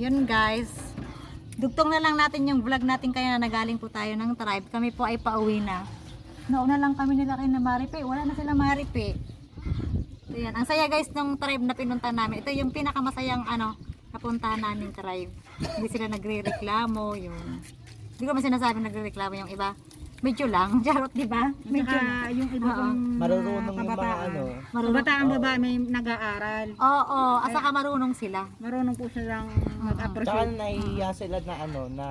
Ayun guys. Dugtong na lang natin yung vlog natin kaya na nagaling po tayo ng tribe. Kami po ay pauwi na. Nauna lang kami nila kay na Maripe. Wala na sila Maripe. So, yan. Ang saya guys ng tribe na pinunta namin. Ito yung pinakamasayang ano, napuntahan namin tribe. Hindi sila nagre-reklamo. Yun. Hindi ko man sinasabi nagre-reklamo yung iba. Medyo lang. Charot, di ba? Medyo Saka yung iba Oo. kong Marurunong yung mga kabataan. ano. Marunong. Kabataan babae may nag-aaral. Oo, at saka marunong sila. Marunong po silang Tsaka mag-appreciate. nahihiya sila na ano, na,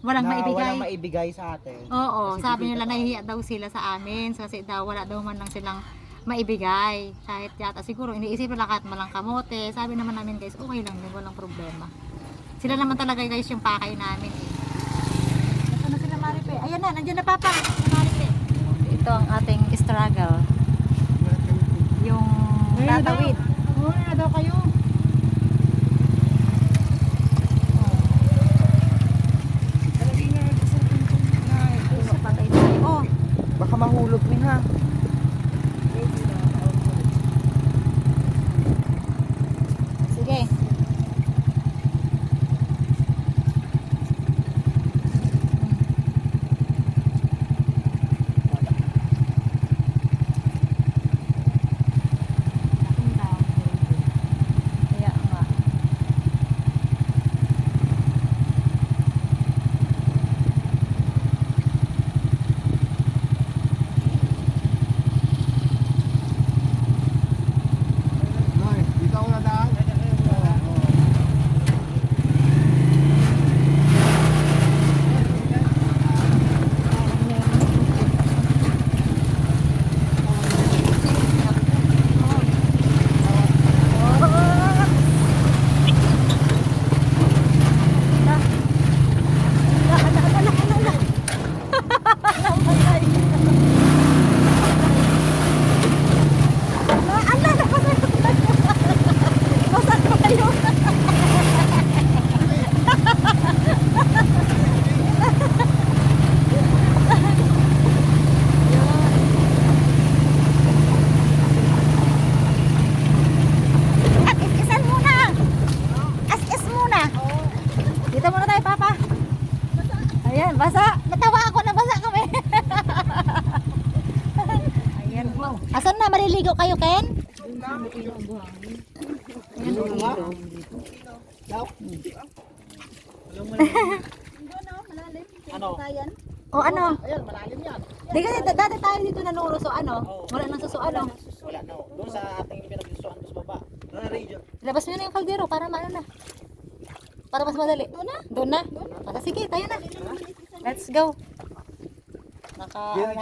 Walang na maibigay. walang maibigay sa atin. Oo, Kasi sabi nila nahihiya daw sila sa amin kasi daw wala daw man lang silang maibigay. Kahit yata siguro iniisip nila kahit malang kamote. Sabi naman namin guys, okay lang din, walang problema. Sila naman talaga guys yung pakay namin eh. Ito na sila Maripe. Ayan na, nandiyan na Papa. Maripe. Ito ang ating struggle. Yung tatawid. Oo, na daw kayo.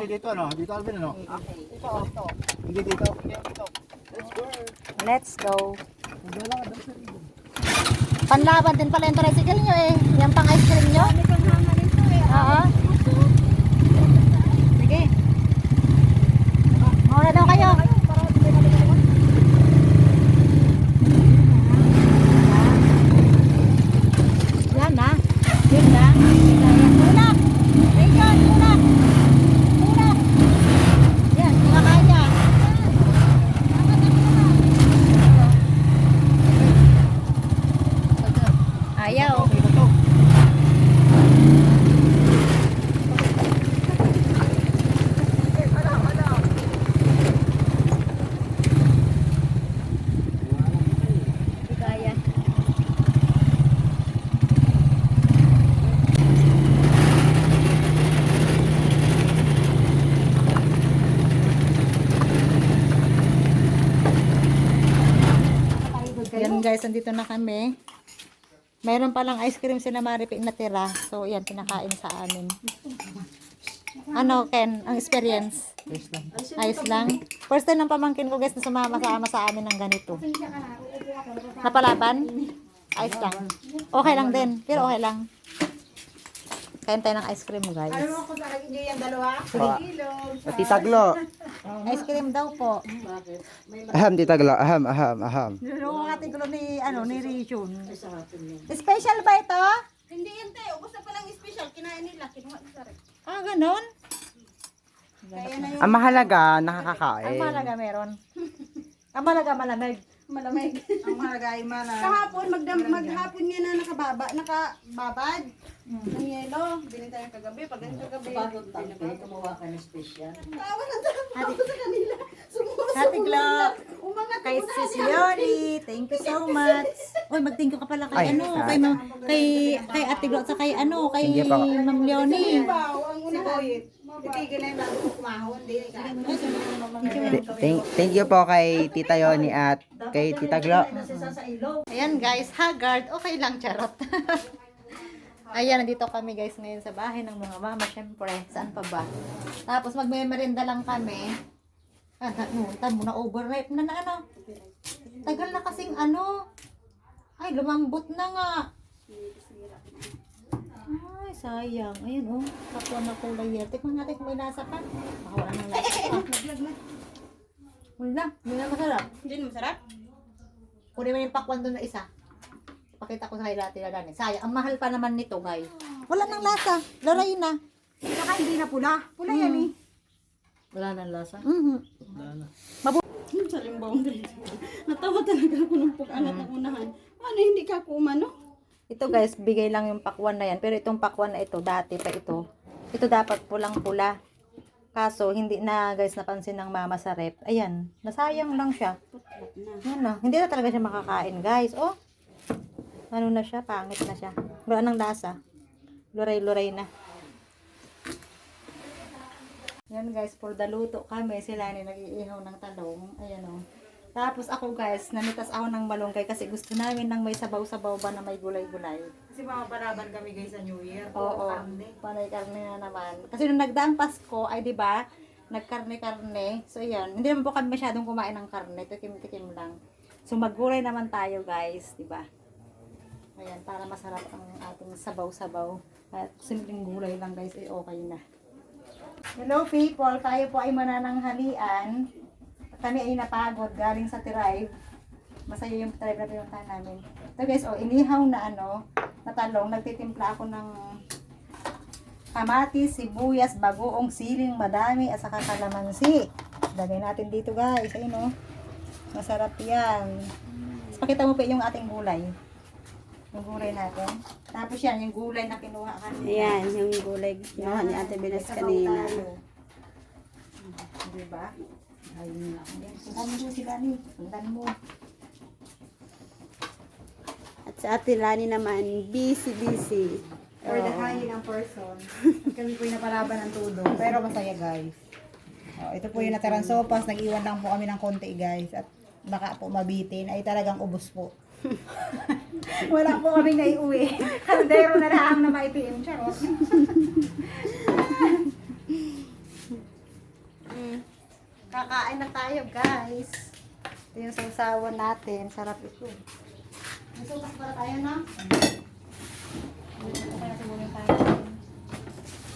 Naka... Dito, dito, ano? Dito, Alvin, ano? Hindi dito. Let's go. Panlaban din pala yung tricycle nyo eh. Yan pang ice cream nyo. Oo. Sige. Mauna daw kayo. Yan na. Yun na. Muna. Rachel, muna. Muna. Yan, makakaya. Ayaw. Hindi kaya. Yan guys, andito na kami. Mayroon palang ice cream si na Maripi na tira. So, yan, pinakain sa amin. Ano, Ken, ang experience? Ayos lang. First time ng pamangkin ko guys na sumama-sama sa amin ng ganito. Napalaban? Ayos lang. Okay lang din. Pero okay lang. Kain tayo ng ice cream guys. Tita Glo. Ice cream daw po. Aham, Tita Glo. Aham, aham, aham. Yung ating gulo ni, ano, ni Richun. Special ba ito? Hindi yan tayo. Ubus na palang special. Kinain nila. Kinuha nila rin. Ah? Kaya na Ang mahalaga, Ang nakakakain. malaga meron. Ang malaga malamig. Malamig. Ang mahalaga ay mana. Kahapon, magdam, maghapon nga na nakababa, nakababad. Ng yelo. Binita yung kagabi. Pag yung kagabi. Bakit tayo kumuha ka ng special? Tawa na tawa ako sa kanila. Sumusunod. Happy Glock! Umangat Kay. Sis thank you so much. Oy, mag-thank you ka pala kay Ay, ano, ah. kay ma- kay kay Ate Glo at kay ano, kay. Ma'am Leonie. Ang unahan. Titigil na yung bago kumahon. Di ka. Th- Thank, thank you po kay Tita Yoni at kay Tita Glo. Ayan guys, Haggard, okay lang charot. Ayan, nandito kami guys ngayon sa bahay ng mga mama, syempre. Saan pa ba? Tapos magme-merenda lang kami. Ah, na, no, tamo na overripe na na ano. Tagal na kasing ano. Ay, lumambot na nga. Ay, sayang. Ayun oh, kapwa na kulay yan. Tikman natin kung may lasa pa. Baka wala nang lasa pa. Wala, hindi na masarap. Hindi na masarap. Kunin mo yung pakwan doon na isa. Pakita ko sa kanila natin na Sayang, ang mahal pa naman nito, guys. Wala nang lasa. Laray na. Saka hindi na pula. Pula yan eh. Wala nang lasa? Mhm. Hmm, sa limbawang dito. Natawa talaga ako nung pag-alat ng unahan. Ano, hindi ka ako umano? Ito guys, bigay lang yung pakwan na yan. Pero itong pakwan na ito, dati pa ito. Ito dapat pulang-pula. Kaso, hindi na guys napansin ng mama sa rep. Ayan, nasayang lang siya. Yan na. Hindi na talaga siya makakain guys. Oh, ano na siya, pangit na siya. Wala nang lasa. Luray-luray na. Yan guys, for the luto kami, sila ni nag-iihaw ng talong. Ayan o. Tapos ako guys, nanitas ako ng malunggay kasi gusto namin ng may sabaw-sabaw ba na may gulay-gulay. Kasi mapapalaban kami guys sa New Year. Oo, panay karne na naman. Kasi nung nagdaang Pasko, ay di ba nagkarne-karne. So yan, hindi naman po kami masyadong kumain ng karne, tikim-tikim lang. So maggulay naman tayo guys, di ba? Ayan, para masarap ang ating sabaw-sabaw. At simpleng gulay lang guys, ay okay na. Hello people, tayo po ay manananghalian. Kami ay napagod galing sa Tirive. Masaya yung Tirive na pinuntahan namin. Ito guys, oh, inihaw na ano, na talong. Nagtitimpla ako ng kamatis, sibuyas, bagoong, siling, madami, at saka kalamansi. Lagay natin dito guys. Ayun oh. Masarap yan. Tapos pakita mo pa yung ating gulay. Yung gulay natin. Tapos yan, yung gulay na kinuha kanina. Ayan, yung gulay kinuha ni Ate Benes kanina. Diba? Ayun lang. Sundan mo si Dani. Sundan mo. At sa Ate Lani naman, busy-busy. For the high ng person. Kami po yung napalaban ng tudo. Pero masaya guys. Oh, ito po yung natarang sopas. Nag-iwan lang po kami ng konti guys. At baka po mabitin. Ay talagang ubos po. Wala po kami naiuwi. Kaldero na lang na maitim. Charot. Kakain na tayo, guys. Ito yung sausawan natin. Sarap ito. May saupas para tayo, tayo.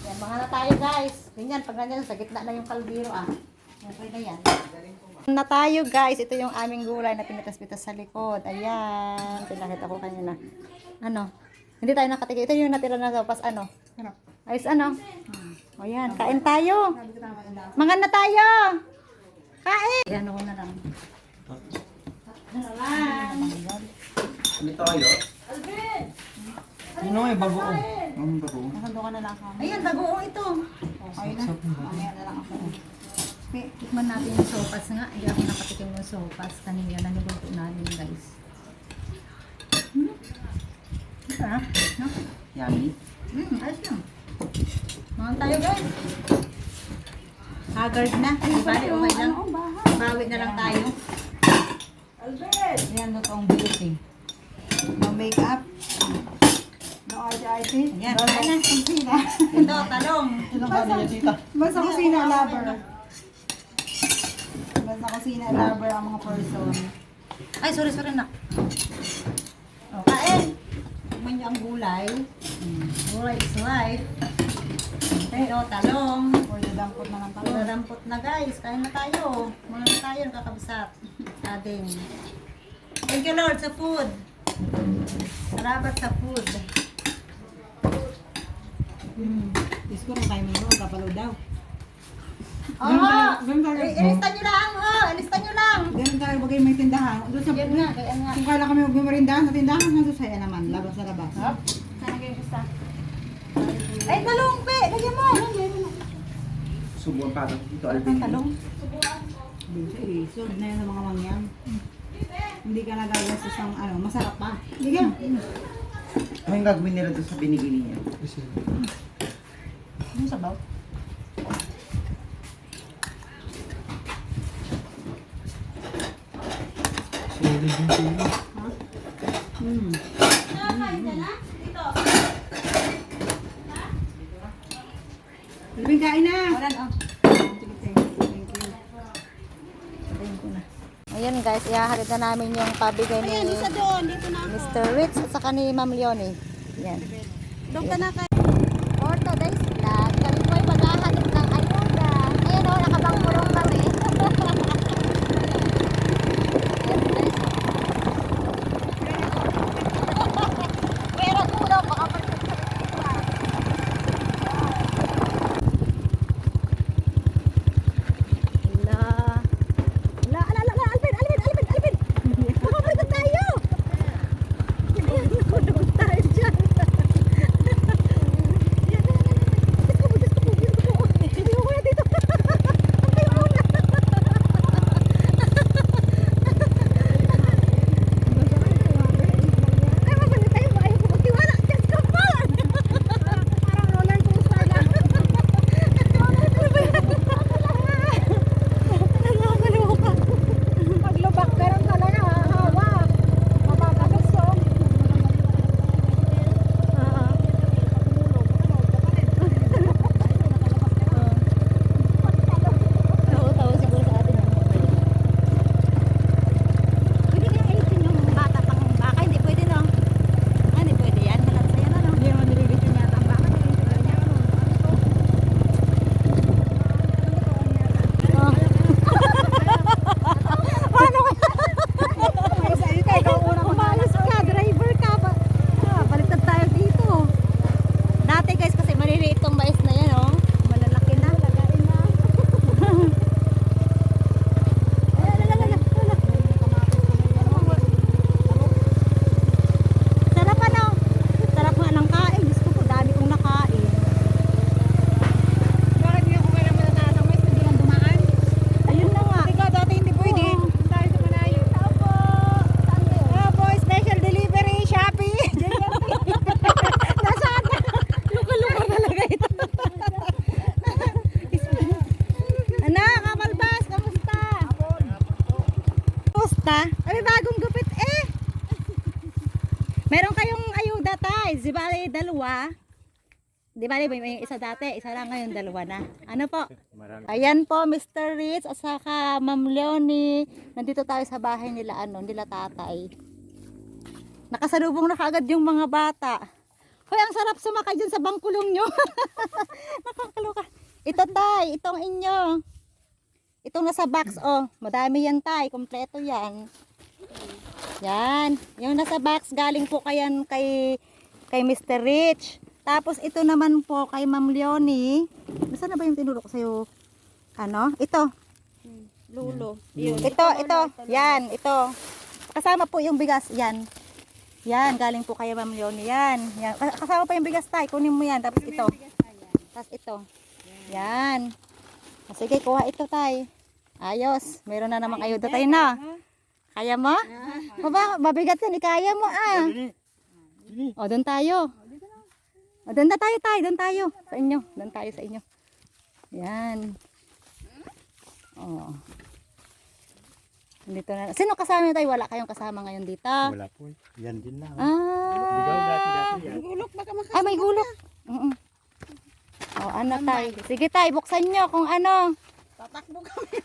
Yan, mga na tayo, guys. Ganyan, pag nandiyan, sa gitna na yung kalbiro, ah. Okay na yan. Na tayo, guys. Ito yung aming gulay na pinitas-pitas sa likod. Ayan. Pinakita ko kanina. Ano? Hindi tayo nakatigil. Ito yung natira na saupas, ano? Ayos, ano? O yan, kain tayo. Mga na tayo. Kain. Yan ako na lang. Ano lang. Ano tayo? Ano yung bagoong? Ano bagoong? Nakando ka na lang ako. Ayan, bagoong ito. Okay na. Mamaya na lang ako. Okay, tikman natin yung sopas nga. Hindi ako nakatikim ng sopas. Kanina na niluto namin, guys. Hmm? Sarap, no? Yummy. Hmm, ayos lang. Mga tayo, guys. Haggard na. Di ba? Okay lang. Bawi na lang tayo. Albert! Yan, totoong beauty. No makeup. No arte-arte. Yan, kain na. kusina. Ito, talong. Ilang kami niya, tita? Basta kusina lover. Basta kusina lover ang mga person. Ay, sorry, sorry na. Oh, kain. Tikman niyo ang gulay. Gulay is life. Okay, oh, talong. For the dampot na ng talong. Malarampot na guys. Kain na tayo. Mga na tayo, kakabsat. Ading. Thank you Lord sa food. Salamat sa food. Hmm. Diyos ko, kung kayo mo, kapalo daw. Oo. I- Ilista nyo lang, oh. Ilista nyo lang. Ganun tayo bagay may tindahan. Doon sa, Yan nga, kaya nga. kung kala kami magmamarindahan sa tindahan, nasa saya naman. Labas sa labas. Isa. Ay, talong, pe. Lagyan mo. Subuan pa dito, Alvin. Talong. Sa iso. na sa mga mangyan. Hindi ka nagagastos ng ano, masarap pa. Hindi ka. Ano yung gagawin nila doon sa binigay niya? Ano sabaw? Hmm. Alvin, kain na. Wala na, oh. Sige, thank you. Thank you. Sabihin ko na. Ihahatid na namin yung pabigay ni Ayan, isa doon. Dito na ako. Mr. Ritz at saka ni Ma'am Leonie. Yan. Doon ka na. Di ba may isa dati, isa lang ngayon, dalawa na. Ano po? Ayan po, Mr. Ritz at saka Ma'am Leonie. Nandito tayo sa bahay nila, ano, nila tatay. Nakasalubong na kaagad yung mga bata. Hoy, ang sarap sumakay dyan sa bangkulong nyo. Nakakaloka. Ito tay, itong inyo. Itong nasa box, oh. Madami yan tay, kompleto yan. Yan. Yung nasa box, galing po kayan kay, kay Mr. Rich. Tapos ito naman po kay Ma'am Leonie. Nasaan na ba yung tinuro ko sa'yo? Ano? Ito. Lulo. Ito, ito. Yan, ito. Kasama po yung bigas. Yan. Yan, galing po kay Ma'am Leonie. Yan. yan. Kas- Kasama pa yung bigas tay. Kunin mo yan. Tapos ito. Tapos ito. Yan. Sige, kuha ito tay. Ayos. Meron na namang ayuda tayo na. Kaya mo? Baba, mabigat yan. Ikaya mo ah. O, doon tayo. O, doon na tayo tayo. Doon tayo. Sa inyo. Doon tayo sa inyo. Yan. O. Dito na. Sino kasama tayo? Wala kayong kasama ngayon dito? Wala po. Yan din lang. Ah. Ikaw dati-dati yan. Gulok, baka makas... Ay, may gulok. Mm O, ano tayo? Sige tayo, buksan nyo kung ano. Tatakbo kami.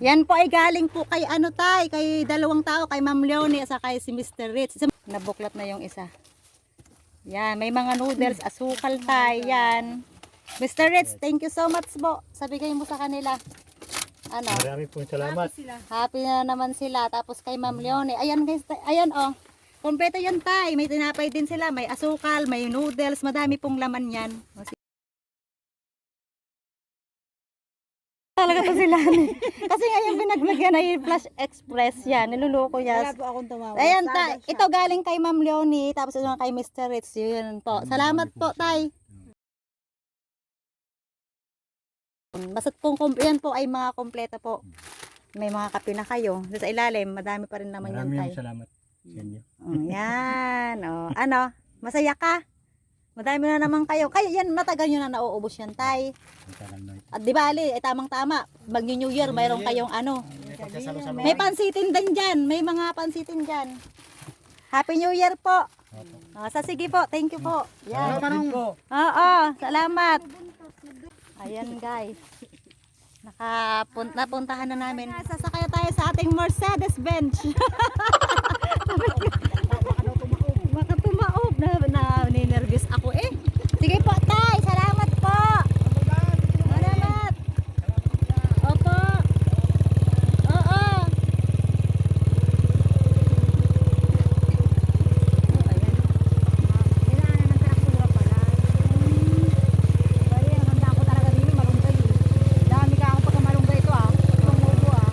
Yan po ay galing po kay ano tay, kay dalawang tao, kay Ma'am Leonie at kay si Mr. Ritz. Nabuklat na yung isa. Yan, may mga noodles, asukal tay, yan. Mr. Ritz, thank you so much po. Sabigay mo sa kanila. Ano? Marami pong salamat. Happy na naman sila. Tapos kay Ma'am Leonie. Ayan guys, ayan oh. Kompleto yan tay. May tinapay din sila. May asukal, may noodles. Madami pong laman yan. Talaga to sila. Kasi ngayon binag-vlog yan ay Flash Express yan. Niluloko Wala niya. po akong tumawa. Ayan, ta, ito galing kay Ma'am Leonie, tapos ito kay Mr. Ritz. Yun po. Salamat po, Tay. Basta kung yan po ay mga kompleto po. May mga kape na kayo. Sa ilalim, madami pa rin naman yan, Tay. Maraming salamat sa inyo. Mm, yan. Oh. Ano? Masaya ka? Madami na naman kayo. Kayo yan, matagal nyo na nauubos yan, Tay. At di ba, Ali, eh, tamang-tama. Mag New Year, mayroon kayong ano. May pansitin din dyan. May mga pansitin dyan. Happy New Year po. Oh, sa sige po, thank you po. Yan. Oo, salamat. Ayan guys. Nakapunta napuntahan na namin. Sasakay tayo sa ating Mercedes Benz. Na, na ninervous ako eh. Sige po, tay. Salamat. Opo. Oo. Dami ka akong pagkamalunggay ito ah. Tumubo ah.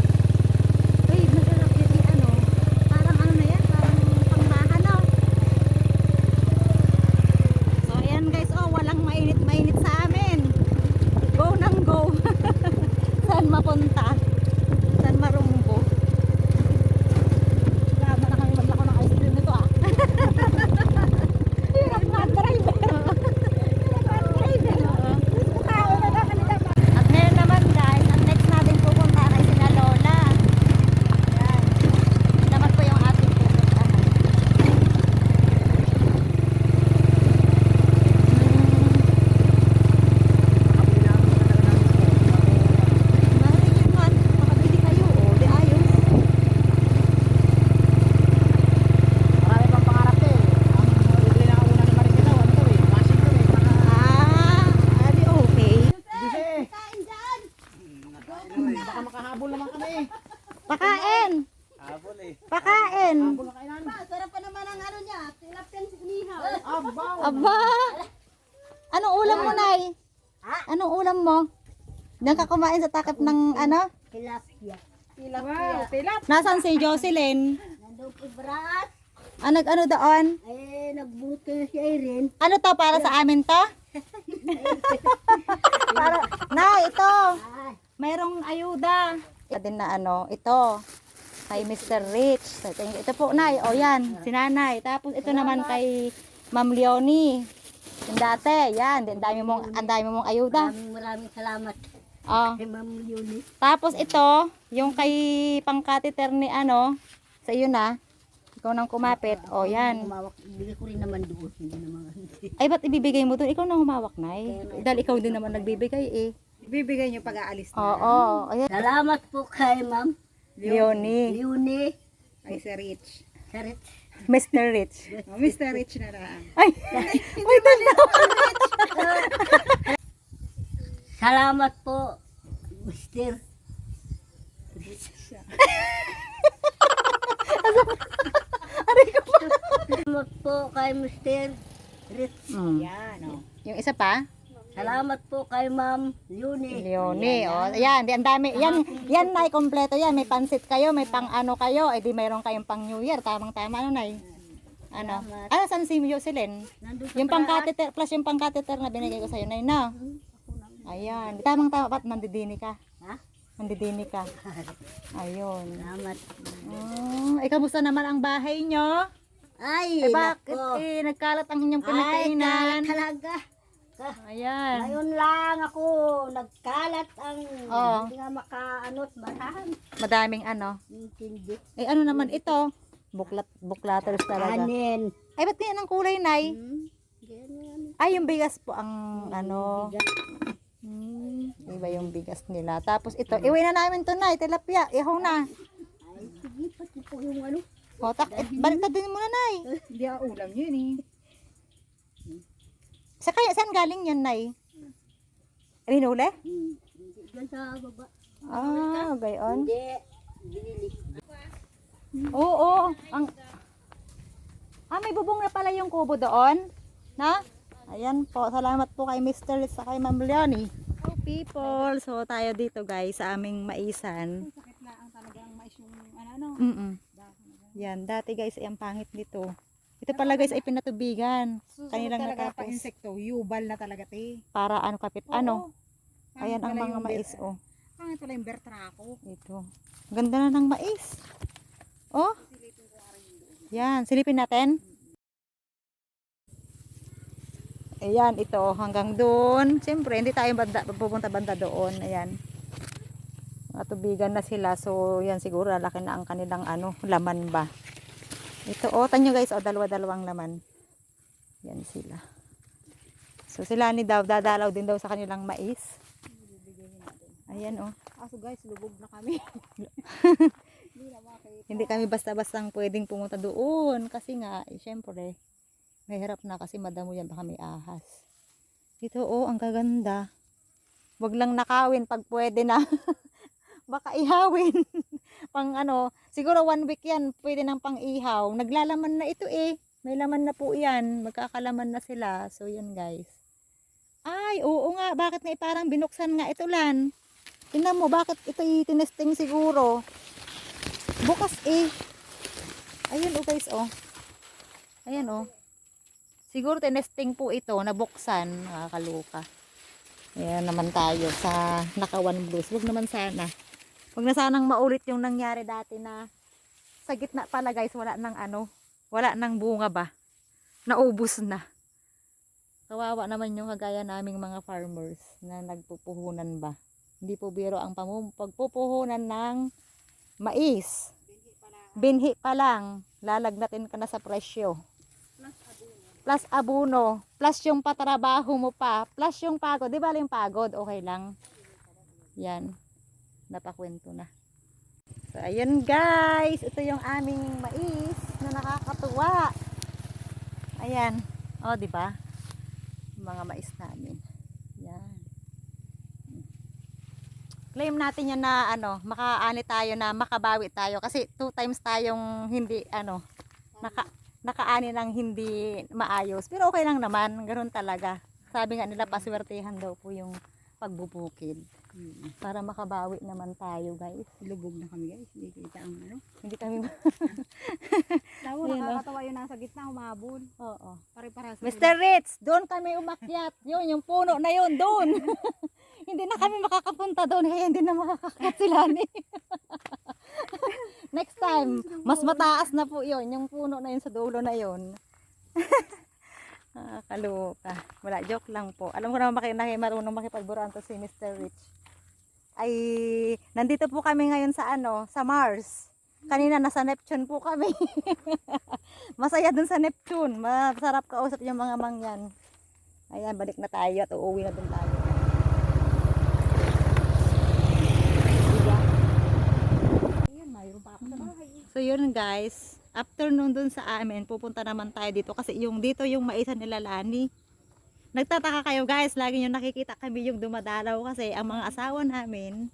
Uy, masarap yun yung ano. Parang ano na yan, parang pangmahan no? So ayan guys, oh, walang mainit-mainit sa amin. Go nang go. Saan mapunta? Saan marumbo? Laban na kami maglako ng ice cream nito ah. Hirap na driver. Hirap na driver. At ngayon naman guys, ang next natin pupunta kay sina Lola. Yan. Yun naman po yung ating pupuntahan. Bakit yun man? Makabili kayo. O, di ayos. Marami pang pangarap eh. Ang bibili na una ni Marikina, ano to eh. Passing to eh. Baka Ah, adi okay. baka makahabol naman kami eh. Pakain! Habol eh. Pakain! Na kainan. Sarap pa naman ang ano niya. Tilapyan si Nihaw. Abaw. Aba! Anong ulam mo, Nay? Anong ulam mo? Diyan ka kumain sa takip ng ano? Tilapia. Wow, tilap. Nasaan si Jocelyn? Nandun po brat. Ah, nag-ano doon? Eh, nagbuto na si Irene. Ano to para sa amin to? para, na, ito. Mayroong ayuda. Ito din na ano, ito. Kay Mr. Rich. Ito po, Nay. O yan, si Nanay. Tapos ito naman kay Ma'am Leonie. Yung dati, yan. Ang dami mong, ang dami mong ayuda. Maraming maraming salamat Oh. kay Ma'am Yuni. Tapos ito, yung kay pangkatiter ni ano, sa iyo na. Ikaw nang kumapit. O, yan. Umawak, bigay ko rin naman doon. Hindi naman. Ay, ba't ibibigay mo doon? Ikaw nang humawak, Nay. Dahil ikaw din naman nagbibigay eh. Ibibigay niyo pag-aalis na. Oo. Ayan. Salamat po kay Ma'am Leonie. Yuni. Ay, si Rich. Sarit. Mr. Rich. Oh, Mr. Rich na lang. Ay, wait na. Salamat po, Mr. Salamat po kay Mr. Rich. Yan, oh. Yung isa pa? Salamat po kay Ma'am Yuni. Leonie. O, ayan. Di, ang dami. Yan, yan, Nay. Kompleto yan. May pansit kayo. May pang ano kayo. Eh, di mayroon kayong pang New Year. Tamang-tama. Ano, Nay? Ano? Ano, saan si Jocelyn? Yung pang catheter, plus yung pang catheter na binigay ko sa'yo, Nay, na. Ayan. Tamang-tama. Ba't nandidini ka? Ha? Nandidini ka. Ayun. Salamat. Oh, eh, kamusta naman ang bahay nyo? Ay, Eh, bakit nako. eh, nagkalat ang inyong Ay, pinagkainan? kalat talaga. Ayan. Ngayon lang ako nagkalat ang Oo. hindi nga makaanot marahan. Madaming ano. Intindi. Eh, ano naman ito? Buklat, buklatters talaga. Anin. Ay, ba't ganyan ang kulay, Nay? Hmm? Ganyan. Ay, yung bigas po ang ano. Hmm, iba yung bigas nila. Tapos ito, iwi na namin to, Nay. Tilapia, ihaw na. Ay, sige, pati po yung ano. O, tak, eh, baliktad din mo na, Nay. Hindi ako ulam yun eh. Sa kaya, saan galing yan, Nay? Rinule? Hmm. Hindi dyan sa baba. Ah, gayon. Hindi. Binili. Oo, ang Ah, may bubong na pala yung kubo doon. Na? Ayan po, salamat po kay Mr. Liz sa kay Ma'am Leonie. people. So tayo dito guys sa aming maisan. Sakit na ang talaga ang mais yung ano ano. Mm Yan, dati guys ay ang pangit nito. Ito pala guys ay pinatubigan. Susunod Kanilang talaga pa insekto, yubal na talaga te. Para ano kapit, ano? Oo. Ayan ang Pangit pala mga mais, oh. Pangit pala yung bertrako. Ito. Ganda na ng mais. Oh. Yan, silipin natin. Ayan, ito hanggang doon. Siyempre, hindi tayo banda, pupunta banda doon. Ayan. Mga tubigan na sila. So, yan siguro lalaki na ang kanilang ano, laman ba. Ito, oh, tanyo guys, oh, dalawa-dalawang laman. Yan sila. So, sila ni daw, dadalaw din daw sa kanilang mais. Ayan, oh. Aso guys, lubog na kami. Hindi kami basta-bastang pwedeng pumunta doon kasi nga, eh, syempre, mahirap na kasi madamo yan baka may ahas. Ito oh, ang gaganda. Wag lang nakawin pag pwede na. baka ihawin. Pang ano, siguro one week yan, pwede nang pang ihaw. Naglalaman na ito eh. May laman na po yan. Magkakalaman na sila. So yun guys. Ay, oo nga. Bakit nga eh, parang binuksan nga ito lan? Tingnan mo, bakit ito tinesting siguro? Bukas eh. Ayun oh guys oh. Ayan oh. Siguro tinesting po ito, nabuksan. Nakakaluka. Ayan naman tayo sa nakawan blues. Huwag naman sana. Huwag na sanang maulit yung nangyari dati na sa gitna pala guys, wala nang ano, wala nang bunga ba. Naubos na. Kawawa naman yung kagaya naming mga farmers na nagpupuhunan ba. Hindi po biro ang pagpupuhunan ng mais. Binhi pa lang, lalagnatin ka na sa presyo. Plus abuno, plus yung patrabaho mo pa, plus yung pagod. Di ba yung pagod? Okay lang. Yan. Napakwento na. So, ayun guys. Ito yung aming mais na nakakatuwa. Ayan. O, di ba? Mga mais namin. Yan claim natin yan na ano, makaani tayo na makabawi tayo kasi two times tayong hindi ano, naka nakaani ng hindi maayos. Pero okay lang naman, ganoon talaga. Sabi nga nila paswertehan daw po yung pagbubukid. Para makabawi naman tayo, guys. Lubog na kami guys, hindi kita ang ano. Hindi kami Tao, Ayun, nakakatawa yung nasa gitna, humabol. Oo. Pare-parehas. Mr. Ritz, doon kami umakyat. Yun, yung puno na yun, doon. hindi na kami makakapunta doon. Kaya hindi na makakakyat sila ni. Next time, mas mataas na po yun. Yung puno na yun sa dulo na yun. ah, kaluka. Wala, joke lang po. Alam ko naman maki, marunong makipagburan to si Mr. Rich. Ay, nandito po kami ngayon sa ano, sa Mars. Kanina nasa Neptune po kami. Masaya dun sa Neptune. Masarap kausap yung mga mangyan. Ayan, balik na tayo at uuwi na dun tayo. So yun guys, after nung dun sa amin, pupunta naman tayo dito kasi yung dito yung maisan nila Lani. Nagtataka kayo guys, lagi nyo nakikita kami yung dumadalaw kasi ang mga asawa namin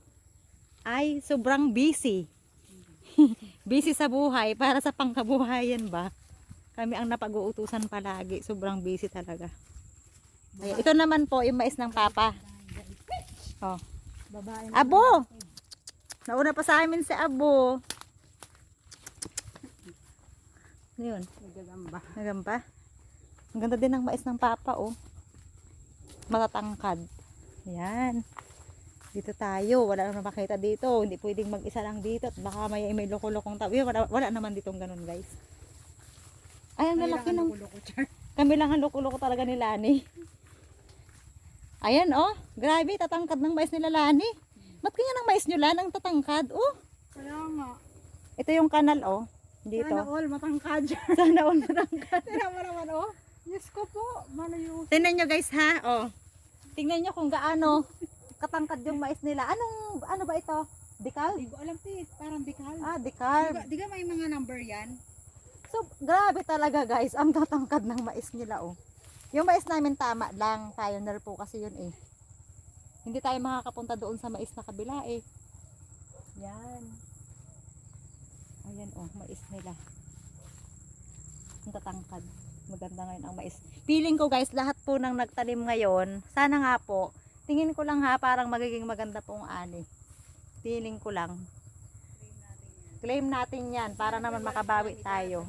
ay sobrang busy. busy sa buhay para sa pangkabuhayan ba. Kami ang napag-uutusan palagi, sobrang busy talaga. Ayan, ito naman po yung mais ng papa. Oh. Abo! Nauna pa sa amin si Abo. Ano yun? Nagagamba. Nagamba? Ang ganda din ng mais ng papa, oh. Matatangkad. Yan. Dito tayo. Wala naman makita dito. Hindi pwedeng mag-isa lang dito. At baka may, may loko-lokong tao. Wala, wala naman ditong ganun, guys. Ay, ang lalaki ng... Kami lang ang loko-loko talaga ni Lani. Ayan, oh. Grabe, tatangkad ng mais nila Lani. Ba't kanya ng mais nyo, Lan? Ang tatangkad, oh. Kaya nga. Ito yung kanal, oh. Dito. Sana all matangkad. Sana all matangkad. Mo naman oh. Yes ko po. Malayo. Tingnan nyo guys ha, oh. Tingnan nyo kung gaano katangkad yung mais nila. Anong, ano ba ito? Dikal? Hindi ko alam ti. Parang dikal. Ah, Di dikal. ba, di ba may mga number yan? So, grabe talaga guys, ang tatangkad ng mais nila, oh. Yung mais namin tama lang, pioneer po kasi yun eh. Hindi tayo makakapunta doon sa mais na kabila eh. Yan. Ayan oh, mais nila. Ang tatangkad. Maganda ngayon ang mais. Feeling ko guys, lahat po ng nagtanim ngayon, sana nga po, Tingin ko lang ha, parang magiging maganda pong ani. Feeling ko lang. Claim natin yan para naman makabawi tayo.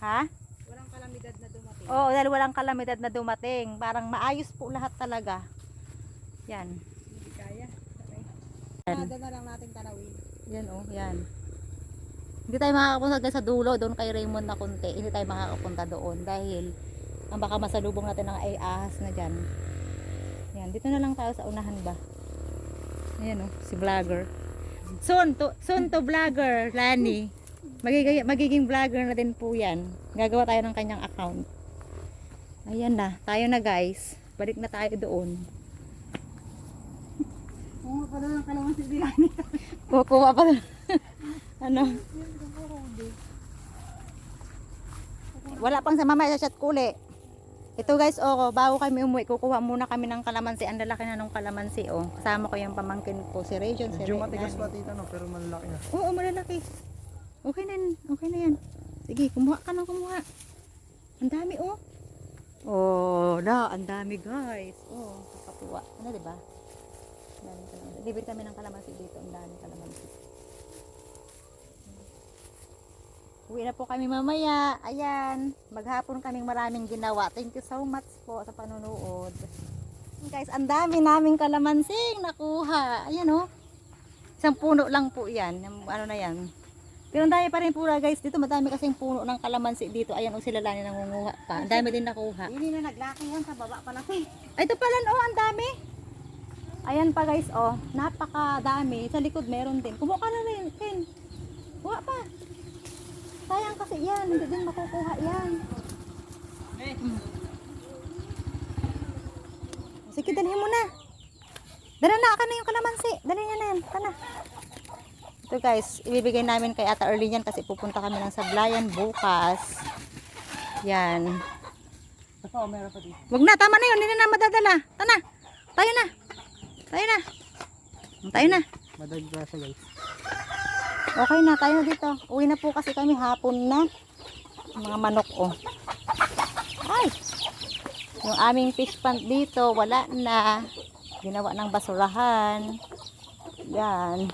Ha? Walang kalamidad na dumating. Oo, dahil walang kalamidad na dumating. Parang maayos po lahat talaga. Yan. Hindi kaya. Yan. Nada na lang natin tanawin. Yan oh, yan. Hindi tayo makakapunta guys sa dulo doon kay Raymond na kunti. Hindi tayo makakapunta doon dahil ang baka masalubong natin ng ay ahas na dyan. Yan, dito na lang tayo sa unahan ba. Ayan oh, si vlogger. Soon to, soon to vlogger, Lani. Magiging, magiging vlogger na din po yan. Gagawa tayo ng kanyang account. Ayan na, tayo na guys. Balik na tayo doon. Oo, pa lang kalaman si Dilani. Kukuha pa ano? Wala pang sa mamaya sa chat kuli. Ito guys, oh, bago kami umuwi, kukuha muna kami ng kalamansi. Ang lalaki na ng kalamansi, oh. Kasama ko yung pamangkin ko, si Region, si Medyo matigas pa tita no, pero malalaki na. Oo, malalaki. Okay na, yan. okay na yan. Sige, kumuha ka na, kumuha. Ang dami, oh. Oh, na, ang dami guys. Oh, kakatuwa. Ano, di ba? Ang dami kalamansi. Libre kami ng kalamansi dito. Ang dami kalamansi. Uwi na po kami mamaya. Ayan. Maghapon kaming maraming ginawa. Thank you so much po sa panonood. Guys, ang dami naming kalamansing nakuha. Ayan oh. Isang puno lang po yan. Ano na yan. Pero ang dami pa rin pura guys. Dito madami kasing puno ng kalamansi dito. Ayan o sila lang nangunguha pa. Ang dami din nakuha. Hindi na naglaki yan sa baba pa natin. Ay, ito pala oh, ang dami. Ayan pa guys, oh. Napakadami. Sa likod meron din. Kumuha ka na rin, Ken. Pa. Sayang kasi yan. Hindi din makukuha yan. Mm. Sige, dalhin mo na. Dala na, ka na yung kalamansi. Dali niya na yan. Kana. Ito guys, ibibigay namin kay Ata Early yan kasi pupunta kami ng Sablayan bukas. Yan. Wag na, tama na yun. Hindi na madadala. Tana. Tayo na. Tayo na. Tayo na. Madagasa guys. Okay na, tayo dito. Uwi na po kasi kami hapon na. Mga manok, oh. Ay! Yung aming fish pond dito, wala na. Ginawa ng basurahan. Yan.